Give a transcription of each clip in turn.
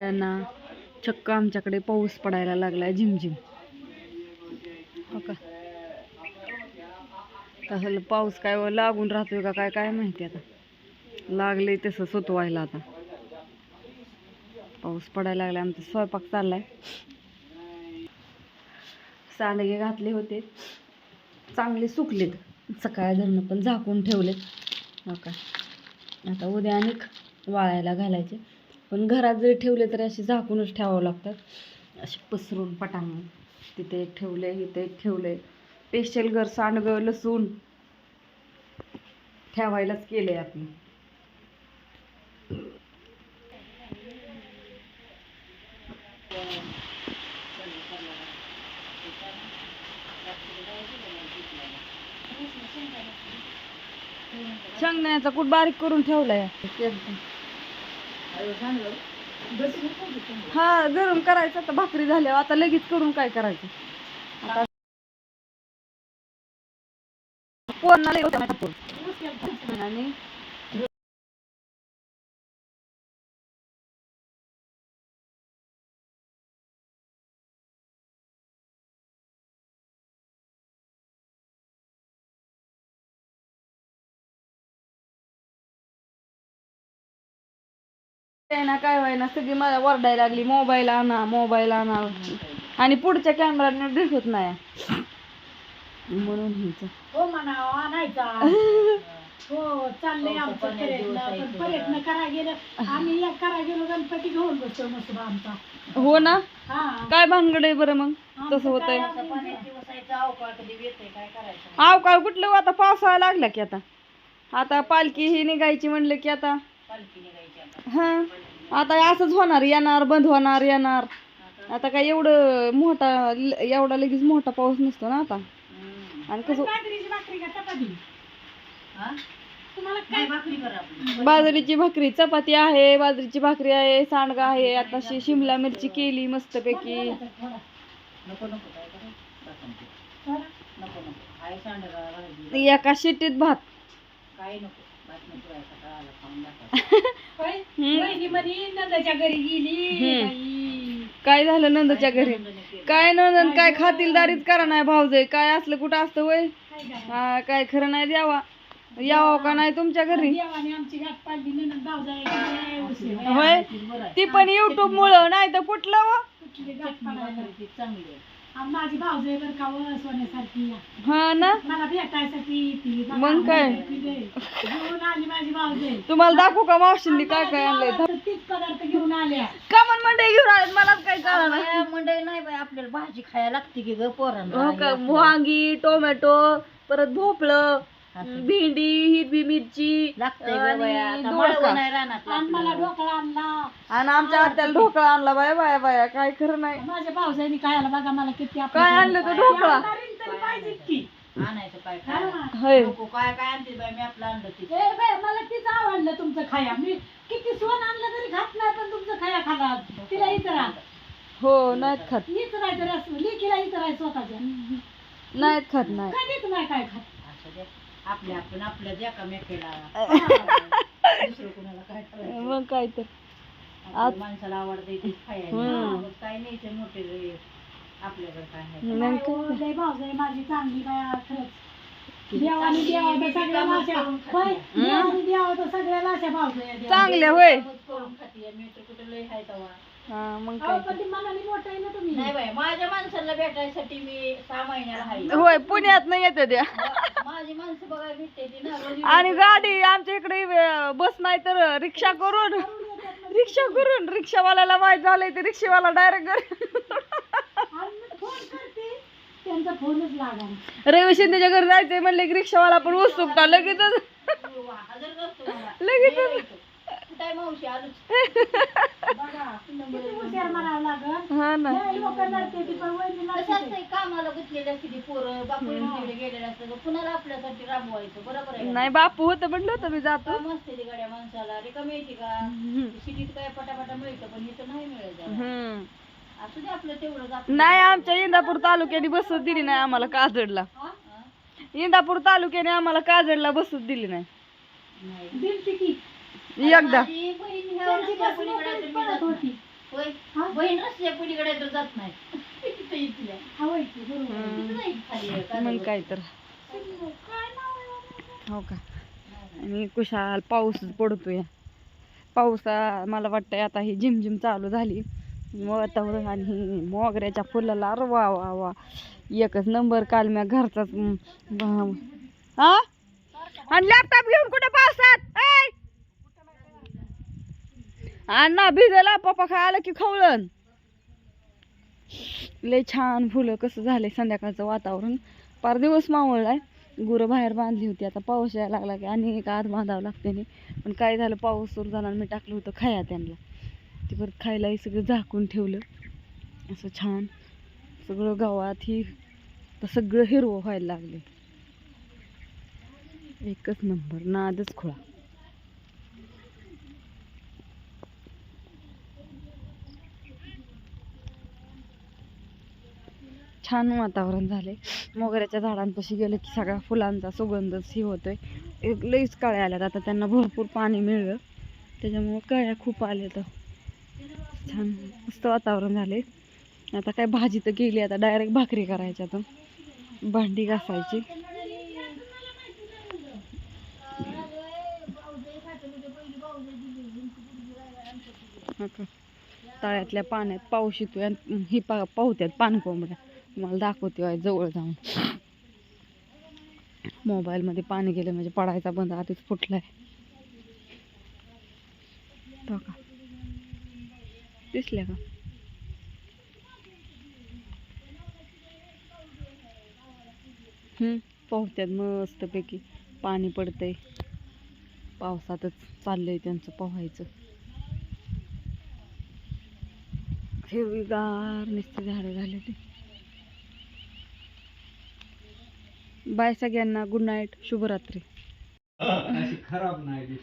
त्यांना चक्क आमच्याकडे पाऊस पडायला लागलाय झिमझिम. हो का? तसं पाऊस काय व लागून राहतोय का काय काय माहिती आता. लागले तसं सोतवायला आता. पाऊस पडायला लागलाय आमचा स्वयंपाक चाललाय. सांडगे घातले होते. चांगले सुकलेत. सकाळ धरणं पण झाकून ठेवलेत. हो का? आता उद्या आणि वाळायला घालायचे. पण घरात जरी ठेवले तरी असे झाकूनच ठेवावं लागतात असे पसरून पटांग तिथे एक ठेवले इथे एक ठेवले. स्पेशल घर सांडगं लसूण ठेवायलाच केलंय आपण शेंगदाण्याचा कूट बारीक करून ठेवलाय. हा गरम करायचं आता भाकरी झाल्यावर आता लगेच करून काय करायचं? आता कोणाला आणि काय ना काय व्हायना सगळी मला वरडायला लागली मोबाईल आणा मोबाईल आणा. आणि पुढच्या कॅमेरा दिसत नाही. म्हणून हिचं. हो म्हणावं आणायचा. हो चाललंय आमचं प्रयत्न पण प्रयत्न करा गेलं. आम्ही एक करा गेलो गणपती घेऊन बसतो मस्त आमचा. हो ना? हा. काय भानगड आहे बरं मग? तसं होतंय. अवकाळ कुठलं आता? पावसाळा लागला की आता. आता पालखी ही निघायची म्हणलं की आता. हा? आता असंच होणार येणार बंद होणार येणार. आता काय एवढं मोठा ल- एवढा लगेच मोठा पाऊस नसतो ना आता. आणि कसं बाजरीची भाकरी चपाती? तुम्हाला काय बाजरीची भाकरी चपाती आहे बाजरीची भाकरी आहे सांडगा आहे. आता शिमला मिरची केली मस्तपैकी. एका शिटीत भात. हम्म. वहिनी म्हणे नंदाच्या घरी गेली. हम्म. बाई. काय झालं नंदच्या घरी? काय नंदन काय खातिलदारीच करा नाही भाऊजे काय असलं कुठं असतं वय? काय? हा काय खरं नाही द्यावा. यावं का नाही तुमच्या घरी? देवाने आमची गाठ पाडली नंद भावजाई उशीर होय? ती पण युट्यूब मुळे नाही तर कुठलं व? कुठली गाठ पाडायला? आणि माझी भावजाई बरं का व सोन्यासारखी. हा ना? मला भेटायसाठी ती बघा, मग काय? घेऊन आली माझी भावजाई तुम्हाला दाखवू का मावशींनी काय काय आणलंय? तीच पदार्थ घेऊन आल्या. का म्हण मंडई घेऊन आलेत मला काय कळणार मंडळी नाही. बाई आपल्याला भाजी खायला लागते की ग पोरांना. हो का? वांगी टोमॅटो परत भोपळं. भेंडी हिरवी मिरची आणि मला ढोकळा आणला. आणि आमच्या आत्याला ढोकळा आणला बाया बाया बाया. काय खरं नाही. माझ्या भावजाईने काय आला बघा मला किती आपलं काय आणलं तर ढोकळा? आणणारीन तरी पाहिजे की. हा. होय. ए बाई, मला तीच आवडलं तुमचं खाया मी किती सोन आणलं तरी खात नाही पण तुमचं खाया खाला तिला इतर आण हो नाहीत खात. इतर आहे तर असं लेकीला इतर आहे स्वतःच्या नाहीत खात नाही. कधीच नाही काय खात. आपल्या आपण दुसरं कोणाला काय मग काय तर. आपल्या माणसाला आवडतं तेच खायला. हम्म. मग काय न्यायचं मोठे रे. आपल्याकडे काय आहे. मग काय हो, तर. लय भावजाई माझी चांगली बाया खरंच. देवाने द्यावं तर होय? देवाने द्यावं तर सगळ्या लाशा भावजाई द्यावं. चांगल्या होय? करून खाते मी तर कुठं लय हाय तवा. हा मग अहो, काय पण ती मनाने मोठं आहे ना तुम्ही. नाही बाय माझ्या माणसाला भेटायसाठी मी सहा महिन्याला हाय. पुण्यात नाही येते त्या. माझी माणसं बघायला भेटते ती ना रोज आणि गाडी आमच्या इकडे बस नाही तर रिक्षा करून रिक्षा करून रिक्षावाल्याला माहीत झालंय ते रिक्षावाला डायरेक्ट आणि मी फोन करते. त्यांचा फोनच लागा रवी शिंदेच्या घरी जायचंय म्हणले की रिक्षावाला पण उत्सुकता लगेचच. हजर मला. लगेच मावशी हा ना. कामाला गुंतलेले असते ती पोरं बापू गेलेले कुणाला आपल्यासाठी राबवायचं? बरोबर आहे? नाही बापू होतं म्हणलं होतं मी जातो. काम असते ती गाड्या माणसाला रिकामी येते का? सिटीत काय पटापटा मिळतं पण इथं नाही मिळत. असू दे आपलं तेवढं जात. नाही आमच्या इंदापूर तालुक्याने बसच दिली नाही आम्हाला काजडला. इंदापूर तालुक्याने आम्हाला काजडला बसच दिली नाही. नाही. दिलती की? एकदा. माझी बहीण ह्या त्यांची रस्त्या बस पलीकडे मोकळीच तर मी पडत जात होती. होय? हा? बहीण रस्त्या पलीकडे तर जात नाही. इथं इथल्या. हवंय की बरोबर. हम्म. इथं जाईल खाली मग. काय तर. काय नाव आहे हो का? आणि कुशाल पाऊसच पडतोय. पावसा मला वाटतंय आता ही झिमझिम चालू झाली. वातावरण आणि ही मोगऱ्याच्या फुलाला अरे वा वा वा. एकच नंबर काल म्या घरचाच म, ब- हा? आणि लॅपटॉप घेऊन कुठे पावसात ऐ! अण्णा भिजला पप्पा खायला की खवळण. लय छान फुलं कसं झालंय संध्याकाळचं वातावरण. पार दिवस मावळलाय. गुरं बाहेर बांधली होती आता पाऊस यायला लागला की आणि एक आत बांधावं लागते नाही. पण काय झालं पाऊस सुरू झाला मी टाकलं होतं खाया त्यांना. ते परत खायलाही सगळं झाकून ठेवलं. असं छान. सगळं गावात ही तर सगळं हिरवं व्हायला लागले एकच नंबर नादच खोळा. छान वातावरण झाले मोगऱ्याच्या झाडांपाशी गेलं की सगळ्या फुलांचा सुगंधच ही होतोय. एक लईच कळ्या आल्यात. आता त्यांना भरपूर पाणी मिळलं. त्याच्यामुळं कळ्या खूप आल्या तर छान मस्त वातावरण झाले आता काय भाजी तर गेली आता डायरेक्ट भाकरी करायच्या तर भांडी घासायची. तळ्यातल्या पाण्यात पाऊस येतोय. ही पा पाहत्यात पानकोंबड्या. तुम्हाला दाखवते आहे जवळ जाऊन. मोबाईलमध्ये पाणी गेलं म्हणजे पडायचा बंद आधीच फुटलाय. तो का? दिसल्या का? हम्म पोहत्यात मस्तपैकी. पाणी पडतंय. पावसातच चाललंय त्यांचं पोहायचं. हिरवीगार नुसते झाडं झाले ते. बाय सगळ्यांना गुड नाईट शुभरात्री. अशी खराब नाही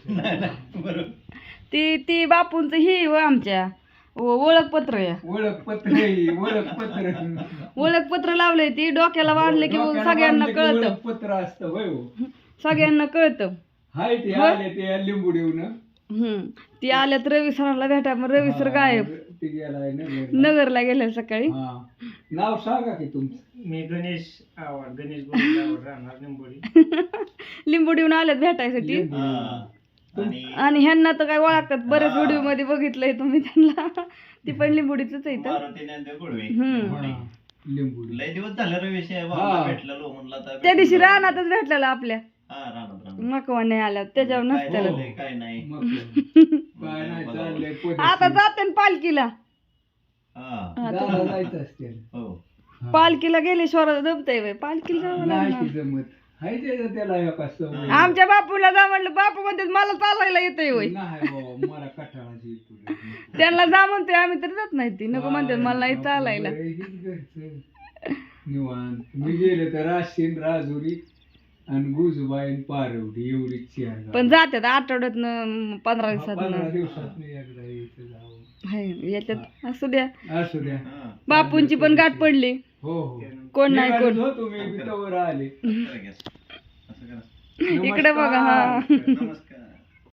ती ती बापूंचं ही व आमच्या. ओळखपत्र या. ओळखपत्र ओळखपत्र. ओळखपत्र लावलंय ती डोक्याला बांधले की सगळ्यांना कळतं. ओळखपत्र असतं होय हो. सगळ्यांना कळतं. हाय ते होय? आले ते लिंबू देऊन हम्म ती आल्यात रवी सरांना भेटा मग रवी सर गायब. ते गेलाय ना नगरला गेल्या सकाळी? हा. नाव सांगा की तुमचं. मी गणेश आवाड गणेश बोलून आवाड राहणार निंबोडी. लिंबुडीहून आल्यात भेटायसाठी. आणि आणि ह्यांना तर काय ओळखतात बरेच व्हिडिओमध्ये बघितलंय तुम्ही त्यांना. ती पण लिंबुडीच आहे तर मारुती ज्ञानदेव गुळवे. हम्म. हा, लिंबू लय दिवस झालं रे विषय हा. बाबा भेटलेलो म्हणला त्या दिवशी. रानातच भेटलेला आपल्या. मकवाने आल्या त्याच्यावर काय नसत्याला काय नाही. मग काय नाही चाललंय पद्धतशीर. आता जाते ना पालखीला. हा. हा, दादा जायचं हो. हा. पालखीला गेले स्वरा जमतय बाई. पालखीला जावं नाही लागणार. की जमत. हाय त्याचं त्याला एका सवय. आमच्या बापूला जा म्हणलं बापू म्हणते मला चालायला येतंय होय. नाही बाबा, मला कठाळाची येतो. त्यांना जा म्हणतोय आम्ही तर जात नाही ती. नको म्हणते मला नाही चालायला. निवांत. मी गेले तर राजुरी आणि गुजबाई आणि पारवडी एवढी चार पण जातात आठवड्यात पंधरा पंधरा दिवसात दिवसात एकदा यायचं जावं. हाय याच्यात असू द्या. असू द्या. हा बापूंची पण गाठ पडली. हो हो. कोण नाही निघालोच कोण? होतो मी बी तवर आले. इकडे बघा हा. नमस्कार.